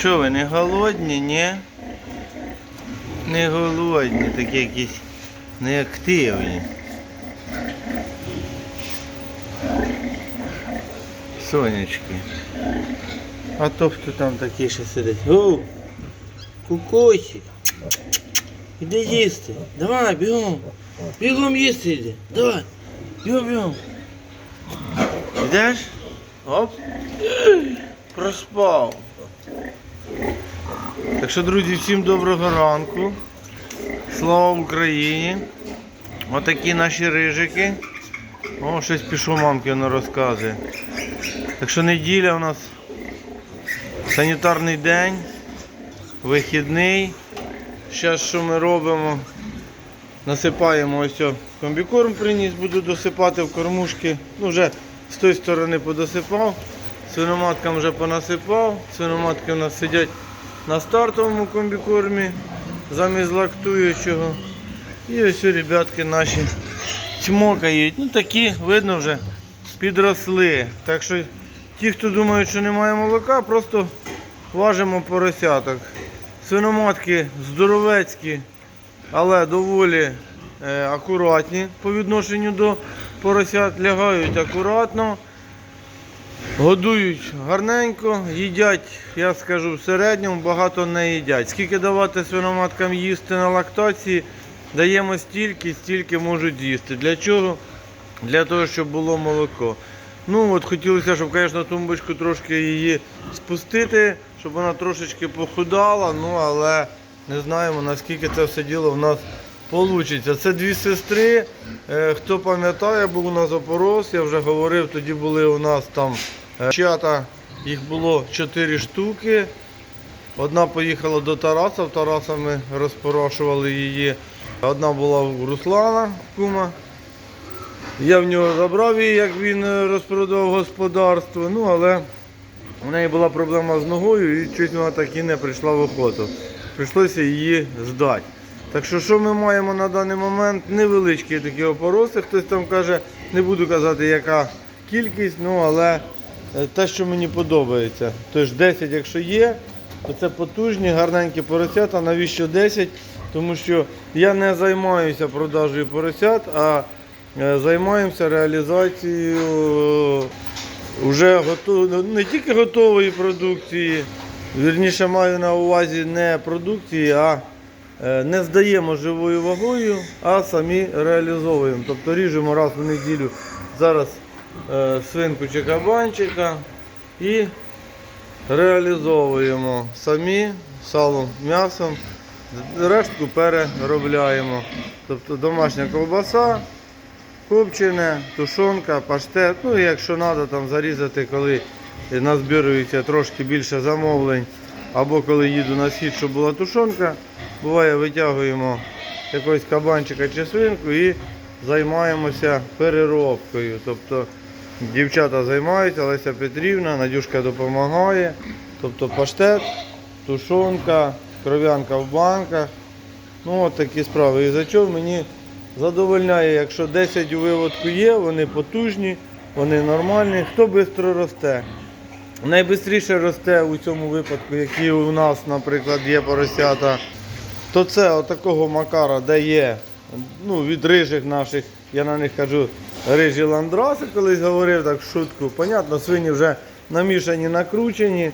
Що ви, не голодні, ні? Не голодні, такі якісь неактивні. Сонечки. А то хто там такий ще сидить? О! Кукосик. Іди їсти. Давай, бігом. Бігом їсти йди. Давай. Бігом, бігом. Йдеш? Оп. Проспав. Так що, друзі, всім доброго ранку. Слава Україні. Отакі наші рижики. О, щось пішов мамки воно розказує. Так що неділя у нас санітарний день, вихідний. Зараз що ми робимо? Насипаємо ось комбікорм приніс, буду досипати в кормушки. Ну, вже з тої сторони подосипав. Свиноматкам вже понасипав. Свиноматки у нас сидять на стартовому комбікормі замість лактуючого. І ось ребятки наші чмокають. Ну такі, видно вже, підросли. Так що ті, хто думають, що немає молока, просто важимо поросяток. Свиноматки здоровецькі, але доволі е, акуратні по відношенню до поросят, лягають акуратно, годують гарненько, їдять, я скажу, в середньому багато не їдять. Скільки давати свиноматкам їсти на лактації, даємо стільки, стільки можуть з'їсти. Для чого? Для того, щоб було молоко. Ну от хотілося, щоб, звісно, тумбочку трошки її спустити, щоб вона трошечки похудала, ну але не знаємо наскільки це все діло в нас вийде. Це дві сестри. Е, Хто пам'ятає, був у нас я вже говорив, тоді були у нас там е, чата, їх було чотири штуки. Одна поїхала до Тараса, в Тараса ми розпорошували її. Одна була у Руслана кума. Я в нього забрав її, як він е, розпродав господарство. Ну, але у неї була проблема з ногою і чуть вона так і не прийшла в охоту. Прийшлося її здати. Так що, що ми маємо на даний момент? Невеличкі такі опороси. Хтось там каже, не буду казати, яка кількість, ну але е, те, що мені подобається. Тож 10, якщо є, то це потужні, гарненькі поросята. Навіщо 10? Тому що я не займаюся продажею поросят, а е, займаємося реалізацією вже готов... не тільки готової продукції, вірніше маю на увазі не продукції, а е, не здаємо живою вагою, а самі реалізовуємо. Тобто ріжемо раз в неділю зараз е, свинку чи кабанчика і реалізовуємо самі салом, м'ясом, рештку переробляємо. Тобто домашня ковбаса, копчене, тушонка, паштет. Ну і якщо треба там зарізати, коли назбирується трошки більше замовлень, або коли їду на схід, щоб була тушонка, буває витягуємо якогось кабанчика чи свинку і займаємося переробкою. Тобто дівчата займаються, Леся Петрівна, Надюшка допомагає. Тобто паштет, тушонка, кров'янка в банках. Ну от такі справи. І за чого мені задовольняє, якщо 10 у виводку є, вони потужні, вони нормальні. Хто швидко росте? Найбистріше росте у цьому випадку, які у нас, наприклад, є поросята, то це отакого макара, де є ну, від рижих наших, я на них кажу, рижі ландраси, колись говорив так в шутку. Понятно, свині вже намішані, накручені,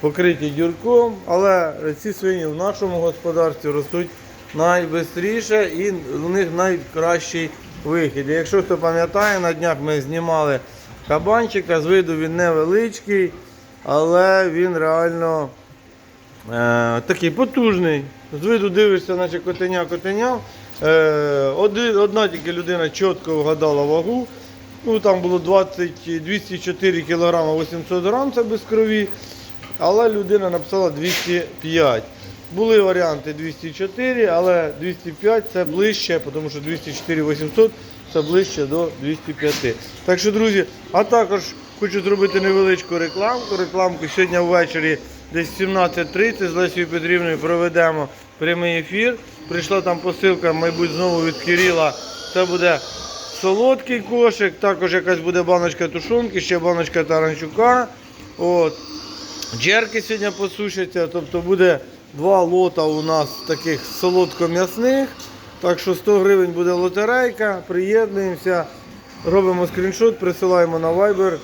покриті дюрком, але ці свині в нашому господарстві ростуть найбистріше і у них найкращий вихід. Якщо хто пам'ятає, на днях ми знімали кабанчика, з виду він невеличкий, але він реально е, такий потужний. З виду дивишся, наче котеня котеня. Е, одна тільки людина чітко вгадала вагу. Ну, там було 20, 204 кг 800 грам, це без крові. Але людина написала 205. Були варіанти 204, але 205 це ближче, тому що 204 800 це ближче до 205. Так що, друзі, а також хочу зробити невеличку рекламку. Рекламку сьогодні ввечері десь 17.30 з Лесією Петрівною проведемо прямий ефір. Прийшла там посилка, мабуть, знову від Кирила. Це буде солодкий кошик, також якась буде баночка тушонки, ще баночка таранчука. От. Джерки сьогодні посушаться, тобто буде два лота у нас таких солодко-м'ясних. Так що 100 гривень буде лотерейка, приєднуємося, робимо скріншот, присилаємо на Viber.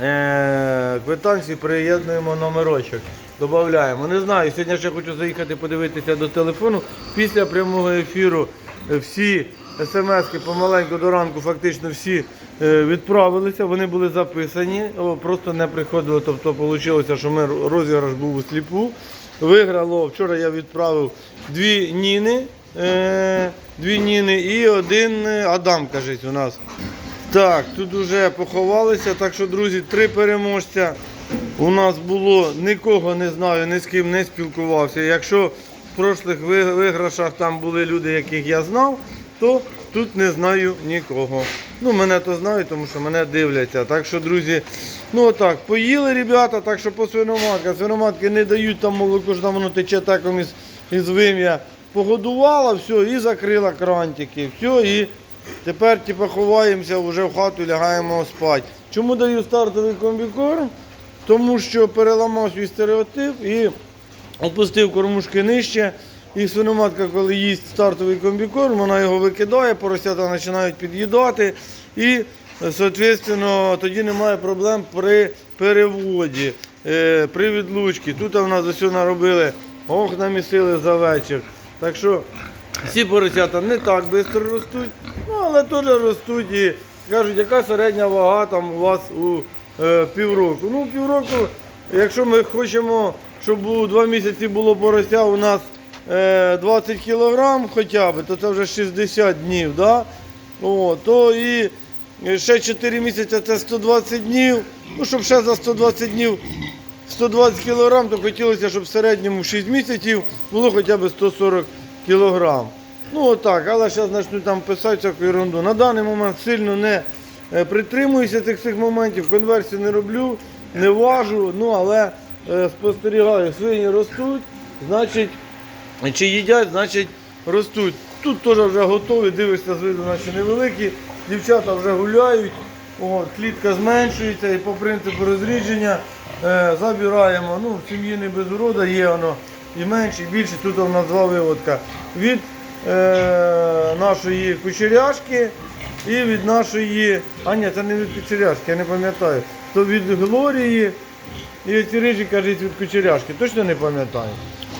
Е, квитанції приєднуємо номерочок. Додаємо. Не знаю, сьогодні ще хочу заїхати подивитися до телефону. Після прямого ефіру всі смски помаленьку до ранку фактично всі е, відправилися, вони були записані, просто не приходило. Тобто вийшло, що ми розіграш був у сліпу. Виграло, вчора я відправив дві Ніни, е, дві Ніни і один е, Адам, кажуть, у нас. Так, тут вже поховалися, так що, друзі, три переможця. У нас було нікого не знаю, ні з ким не спілкувався. Якщо в прошлих виграшах там були люди, яких я знав, то тут не знаю нікого. Ну, мене то знають, тому що мене дивляться. Так що, друзі, ну отак, поїли ребята, так що по свиноматкам. Свиноматки не дають там молоко, що там воно тече таком із, із вим'я. Погодувала, все, і закрила крантики. Все, і тепер типу, ховаємося вже в хату, лягаємо спати. Чому даю стартовий комбікорм? Тому що переламав свій стереотип і опустив кормушки нижче. І свиноматка, коли їсть стартовий комбікорм, вона його викидає, поросята починають під'їдати. І, соответственно, тоді немає проблем при переводі, е, при відлучці. Тут у нас ось наробили, ох, намісили за вечір. Так що всі поросята не так швидко ростуть, ну, але теж ростуть і кажуть, яка середня вага там у вас у е, півроку. Ну, півроку, якщо ми хочемо, щоб у два місяці було порося у нас 20 кілограм хоча б, то це вже 60 днів. Да? О, то і ще 4 місяці це 120 днів. Ну, щоб ще за 120 днів 120 кілограм, то хотілося, щоб в середньому 6 місяців було хоча б 140 кілограм. Ну отак, але зараз почнуть там писати всяку ерунду. На даний момент сильно не е, притримуюся цих цих моментів, конверсію не роблю, не важу, ну але е, спостерігаю, свині ростуть, значить, чи їдять, значить ростуть. Тут теж вже готові, дивишся з виду, наче невеликі. Дівчата вже гуляють, от, клітка зменшується і по принципу розрідження е, забираємо. Ну, в сім'ї не без урода є воно і менше, і більше. Тут у нас два виводка. Від е, нашої кучеряшки і від нашої. А ні, це не від кучеряшки, я не пам'ятаю. То від Глорії і ці рижі, кажуть, від кучеряшки. Точно не пам'ятаю.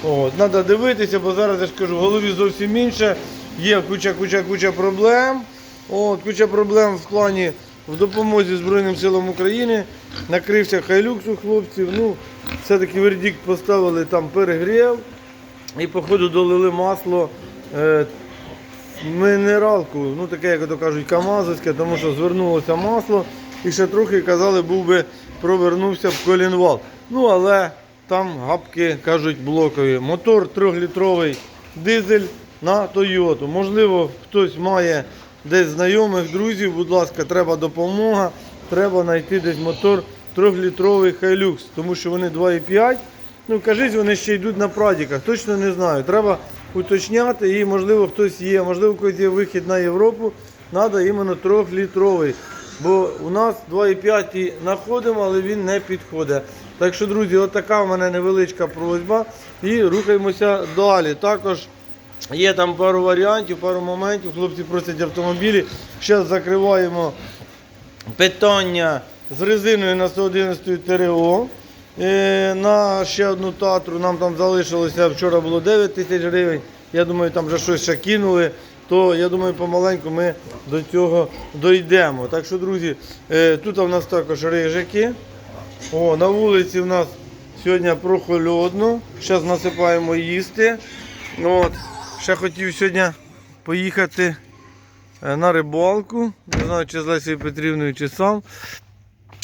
От, Треба дивитися, бо зараз я ж кажу, в голові зовсім інше. Є куча, куча, куча проблем. От, куча проблем в плані в допомозі Збройним силам України. Накрився хайлюкс у хлопців. Ну, все-таки вердикт поставили там перегрів. І походу долили масло. Е, мінералку, ну таке, як то кажуть, камазовське, тому що звернулося масло і ще трохи казали, був би провернувся в колінвал. Ну, але там гапки кажуть блокові. Мотор 3-літровий дизель на Тойоту. Можливо, хтось має десь знайомих, друзів, будь ласка, треба допомога. Треба знайти десь мотор 3-літровий Hilux, тому що вони 2,5. Ну, кажіть, вони ще йдуть на прадіках, точно не знаю. Треба уточняти і, можливо, хтось є, можливо, когось є вихід на Європу, треба іменно 3-літровий. Бо у нас 2,5 знаходимо, але він не підходить. Так що, друзі, отака в мене невеличка просьба. І рухаємося далі. Також є там пару варіантів, пару моментів. Хлопці просять автомобілі. Зараз закриваємо питання з резиною на 111 ТРО. Е, На ще одну татру нам там залишилося, вчора було 9 тисяч гривень. Я думаю, там вже щось ще кинули. То я думаю, помаленьку ми до цього дійдемо. Так що, друзі, е, тут у нас також рижики. О, на вулиці в нас сьогодні прохолодно. Зараз насипаємо їсти. От. Ще хотів сьогодні поїхати е, на рибалку. Не знаю, чи з Лесією Петрівною, чи сам.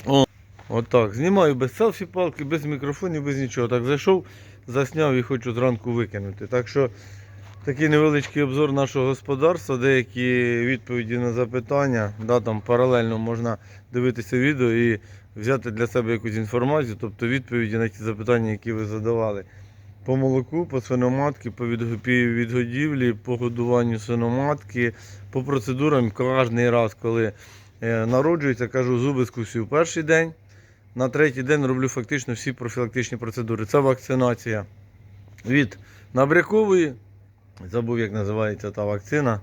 О, отак. Знімаю без селфі палки, без мікрофонів, без нічого. Так зайшов, засняв і хочу зранку викинути. Так що такий невеличкий обзор нашого господарства, деякі відповіді на запитання. Да, там паралельно можна дивитися відео і взяти для себе якусь інформацію, тобто відповіді на ті запитання, які ви задавали. По молоку, по свиноматки, по відго- відгодівлі, по годуванню свиноматки, по процедурам кожен раз, коли е, народжується, кажу, зуби скусив перший день, на третій день роблю фактично всі профілактичні процедури. Це вакцинація від набрякової, забув, як називається та вакцина,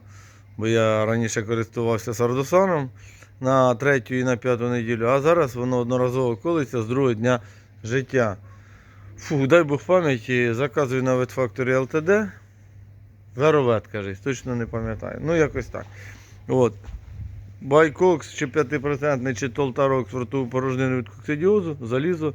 бо я раніше користувався сардосаном на третю і на п'яту неділю, а зараз воно одноразово колиться з другого дня життя. Фу, дай Бог пам'яті, заказую на ветфакторі ЛТД. Заровет, кажись, точно не пам'ятаю. Ну, якось так. От. Байкокс чи 5% чи толтарок з ротову порожнину від коксидіозу, залізо,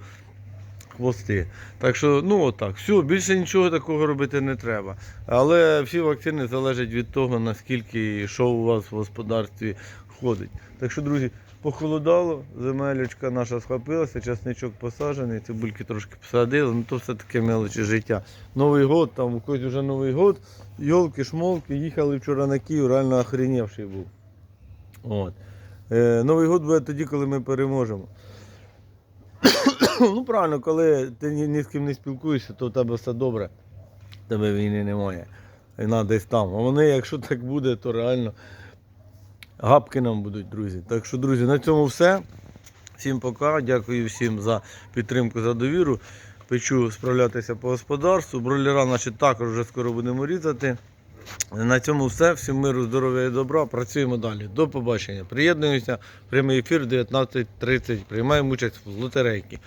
хвости. Так що, ну отак, все, більше нічого такого робити не треба. Але всі вакцини залежать від того, наскільки і що у вас в господарстві ходить. Так що, друзі, похолодало, земелечка наша схопилася, часничок посаджений, цибульки трошки посадили, ну то все таке мелочі життя. Новий год, там у когось вже Новий год, йолки, шмолки, їхали вчора на Київ, реально охренівший був. От. Е, Новий год буде тоді, коли ми переможемо. ну правильно, коли ти ні, ні з ким не спілкуєшся, то в тебе все добре. В тебе війни немає. Війна десь там. А вони, якщо так буде, то реально гапки нам будуть, друзі. Так що, друзі, на цьому все. Всім пока. Дякую всім за підтримку, за довіру. Печу справлятися по господарству. Бройлера наші також вже скоро будемо різати. На цьому все. Всім миру, здоров'я і добра. Працюємо далі. До побачення. Приєднуємося. Прямий ефір 19.30. Приймаємо участь в лотерейці.